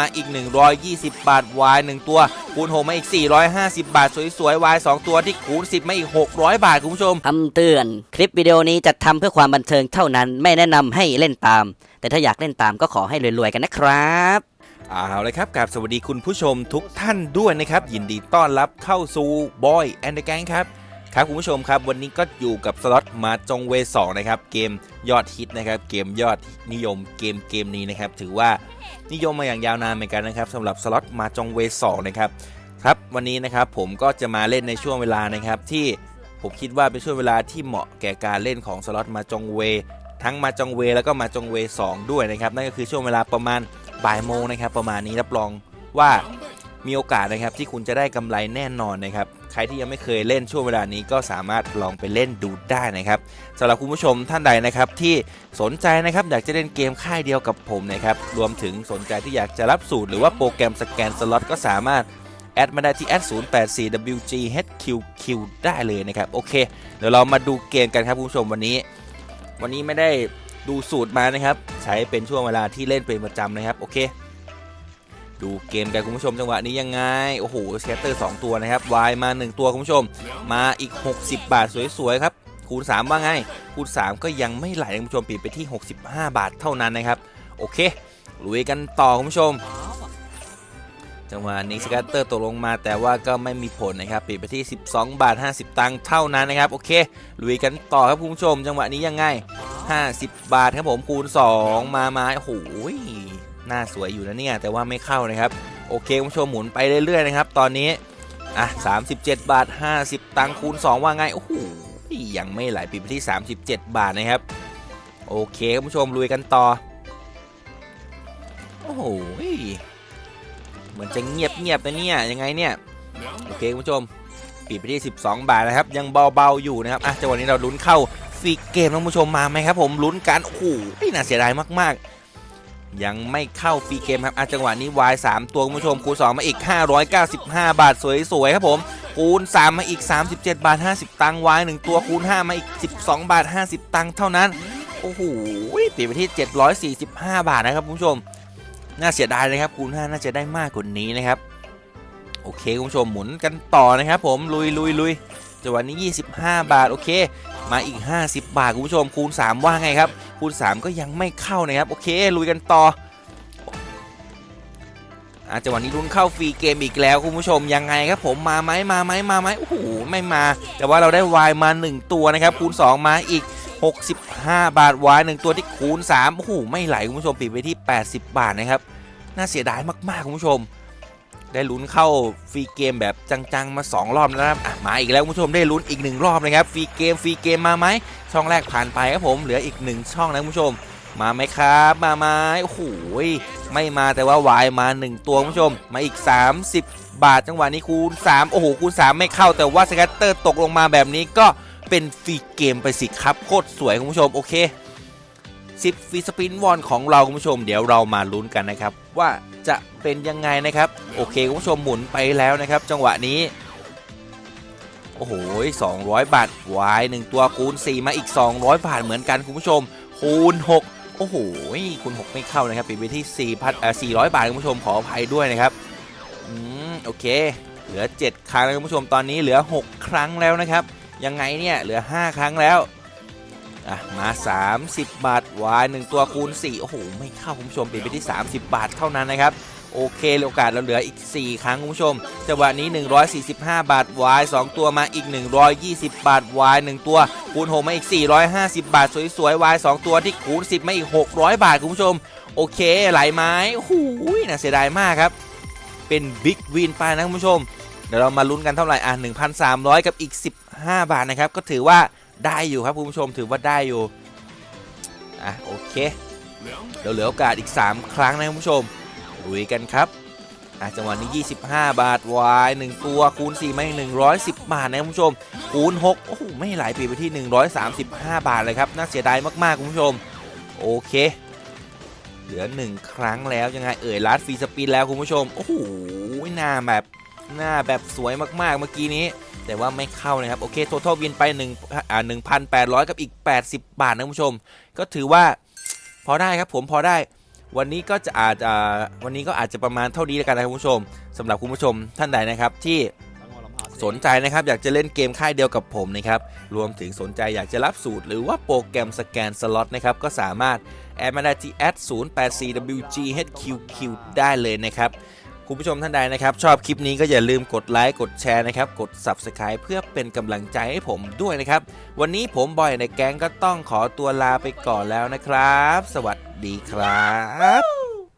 มาอีก 120 บาท Y 1ตัว คูณ 6 มาอีก 450 บาท สวยๆ Y 2ตัวที่คูณ 10 มาอีก 600 บาท คุณผู้ชมคำเตือน คลิปวิดีโอนี้จัดทำเพื่อความบันเทิงเท่านั้น ไม่แนะนำให้เล่นตาม แต่ถ้าอยากเล่นตามก็ขอให้รวย ๆ กันนะครับเอาเลยครับกับสวัสดีคุณผู้ชมทุกท่านด้วยนะครับ ยินดีต้อนรับเข้าสู่บอยแอนด์แกงครับครับคุณผู้ชมครับวันนี้ก็อยู่กับสล็อตมาจงเวสองนะครับเกมยอดฮิตนะครับเกมยอดนิยมเกมเกมนี้นะครับถือว่า นิยมมาอย่างยาวนานเหมือนกันนะครับสำหรับสล็อตมาจงเวสองนะครับครับวันนี้นะครับผมก็จะมาเล่นในช่วงเวลานะครับที่ผมคิดว่าเป็นช่วงเวลาที่เหมาะแก่การเล่นของสล็อตมาจงเว ทั้งมาจงเวแล้วก็มาจงเว 2 ด้วยนะครับนั่นก็คือช่วงเวลาประมาณบ่ายโมงนะครับประมาณนี้รับรองว่า มีโอกาสนะครับที่คุณจะได้กำไรแน่นอนนะครับ ใครที่ยังไม่เคยเล่นช่วงเวลานี้ก็สามารถลองไปเล่นดูได้นะครับสำหรับคุณผู้ชมท่านใดนะครับที่สนใจนะครับอยากจะเล่นเกมค่ายเดียวกับผมนะครับรวมถึงสนใจที่อยากจะรับสูตรหรือว่าโปรแกรมสแกนสล็อตก็สามารถแอดมาได้ที่แอด @084wghqq ได้เลยนะครับ โอเค เดี๋ยวเรามาดูเกมกันครับคุณผู้ชมวันนี้ วันนี้ไม่ได้ดูสูตรมานะครับ ใช้เป็นช่วงเวลาที่เล่นเป็นประจำนะครับ โอเค ดูเกมกันคุณผู้ชมจังหวะนี้ยังไง โอ้โหสเกตเตอร์ 2 ตัวนะครับวายมา 1 ตัวคุณผู้ชม มาอีก 60 บาทสวย ๆ ครับ คูณ 3 ว่าไง คูณ 3 ก็ยังไม่ไหลคุณผู้ชมปิดไปที่ 65 บาทเท่านั้นนะครับ โอเคลุยกันต่อคุณผู้ชม จังหวะนี้สกัตเตอร์ตกลงมาแต่ว่าก็ไม่มีผลนะครับปิดไปที่ 12 บาท 50 ตังค์เท่านั้นนะครับโอเคลุยกันต่อครับคุณผู้ชม จังหวะนี้ยังไง 50 บาทครับผมคูณ 2 มามาโอ้โห หน้าสวยอยู่นะเนี่ยแต่ว่าไม่เข้านะครับ โอเคคุณผู้ชมหมุนไปเรื่อยๆนะครับ ตอนนี้อะ37 บาท 50 ตังคูณ 2 ว่าไงโอ้โหยังไม่ไหลปิดไปที่ 37 บาทนะครับ โอเคคุณผู้ชมลุยกันต่อ โอ้โหเหมือนจะเงียบเงียบๆนะเนี่ยยังไงเนี่ยโอเคคุณผู้ชมปิดไปที่ 12 บาทนะครับ ยังเบาๆอยู่นะครับอะจังหวะนี้เราลุ้นเข้าฟรีเกมนะคุณผู้ชมมาไหมครับ ผมลุ้นกันโอ้โหน่าเสียดายมากๆ ยังไม่เข้าฟรีเกมครับอะจังหวะนี้ Y 3ตัวคุณผู้ชมคูณ2มาอีก 595 บาทสวยๆครับผมคูณ 3 มาอีก 37 บาท 50 ตังค์ Y 1ตัวคูณ 5 มาอีก 12 บาท 50 ตังค์เท่านั้น โอ้โหปิดไปที่ 745 บาทนะครับคุณผู้ชม น่าเสียดายเลยครับคูณ 5 น่าจะได้มากกว่านี้นะครับ โอเคคุณผู้ชมหมุนกันต่อนะครับผมลุยลุยลุย จังหวะนี้ 25 บาทโอเค มาอีก 50 บาทคุณผู้ชมคูณ 3 ว่าไงครับ คูณ 3 ก็ยังไม่เข้านะครับ โอเค ลุยกันต่ออาจังหวะนี้ลุ้นเข้าฟรีเกมอีกแล้วคุณผู้ชมยังไงครับผมมาไหมมาไหมมาไหมโอ้โหไม่มา แต่ว่าเราได้วายมา 1 ตัวนะครับคูณ 2 มาอีก 65 บาทวายหนึ่งตัวที่คูณ3โอ้โหไม่ไหลคุณผู้ชมปิดไปที่ 80 บาทนะครับน่าเสียดายมากๆคุณผู้ชม ได้ลุ้นเข้าฟรีเกมแบบจังๆ มา 2 รอบแล้วนะครับอะมาอีกแล้วคุณผู้ชมได้ลุ้นอีก 1 รอบนะครับฟรีเกมฟรีเกมมาไหมช่องแรกผ่านไปครับผมเหลืออีก 1 ช่องนะคุณผู้ชม มาไหมครับมาไหมโอ้โหไม่มาแต่ว่าวายมา 1 ตัวคุณผู้ชม มาอีก 30 บาทจังหวะนี้คูณ 3 โอ้โหคูณ 3 ไม่เข้าแต่ว่าสแกตเตอร์ตกลงมาแบบนี้ก็เป็นฟรีเกมไปสิครับโคตรสวยคุณผู้ชมโอเค10ฟรีสปินวอนของเราคุณผู้ชม เดี๋ยวเรามาลุ้นกันนะครับว่า จะเป็นยังไงนะครับ โอเคคุณผู้ชมหมุนไปแล้วนะครับ จังหวะนี้ โอ้โห200 บาทวายหนึ่งตัวคูณ 4 มาอีก 200 บาทเหมือนกันคุณผู้ชม คูณ 6 โอ้โหคูณ 6 ไม่เข้านะครับปิดไปที่4พันเอ่อ400 บาทคุณผู้ชมขออภัยด้วยนะครับอืมโอเค เหลือ 7 ครั้งแล้วคุณผู้ชมตอนนี้เหลือ 6 ครั้งแล้วนะครับ ยังไงเนี่ยเหลือ 5 ครั้งแล้ว อะมา 30 บาทวาย 1 ตัวคูณ 4 โอ้โห ไม่เข้าคุณผู้ชมปิดไปที่ 30 บาทเท่านั้นนะครับ โอเคโอกาสเราเหลืออีก 4 ครั้งคุณผู้ชมจังหวะนี้ 145 บาทวาย 2 ตัวมาอีก 120 บาทวาย 1 ตัว คูณ 6 มาอีก 450 บาท สวยๆวาย 2 ตัวที่คูณ 10 มาอีก 600 บาทคุณผู้ชม โอเคไหลไม้โอ้โหน่าเสียดายมากครับ เป็นบิ๊กวินไปนะคุณผู้ชม เดี๋ยวเรามาลุ้นกันเท่าไหร่อะ1,300 กับอีก 15 บาทนะครับก็ถือว่า ได้อยู่ครับคุณผู้ชมถือว่าได้อยู่อะโอเคเดี๋ยวเหลือโอกาสอีก 3 ครั้งนะคุณผู้ชมลุยกันครับอะจังหวะนี้ 25 บาทวาย1ตัวคูณ4มาอีก110 บาทนะคุณผู้ชม คูณ6โอ้โหไม่ไหลปีไปที่ 135 บาทเลยครับน่าเสียดายมากๆคุณผู้ชมโอเค เหลือ 1 ครั้งแล้วยังไงเอ่ยลัดฟรีสปินแล้วคุณผู้ชมโอ้โหหน้าแบบหน้าแบบสวยมากๆเมื่อกี้นี้ แต่ว่าไม่เข้านะครับ โอเคโทท a ลวินไป1อ่า1,800 กับอีก 80 บาทนะคุณผู้ชม ก็ถือว่าพอได้ครับผมพอได้วันนี้ก็จะอาจจะวันนี้ก็อาจจะประมาณเท่านี้แล้วกันนะครับคุณผู้ชมสำหรับคุณผู้ชมท่านใดนะครับที่สนใจนะครับอยากจะเล่นเกมค่ายเดียวกับผมนะครับรวมถึงสนใจอยากจะรับสูตร หรือว่าโปรแกรมสแกนสล็อตนะครับก็สามารถแอดมาได้ที่ @084wghqq ได้เลยนะครับ คุณผู้ชมท่านใดนะครับ ชอบคลิปนี้ก็อย่าลืมกดไลค์กดแชร์นะครับ กด Subscribe เพื่อเป็นกำลังใจให้ผมด้วยนะครับ วันนี้ผมบอยในแก๊งก็ต้องขอตัวลาไปก่อนแล้วนะครับ สวัสดีครับ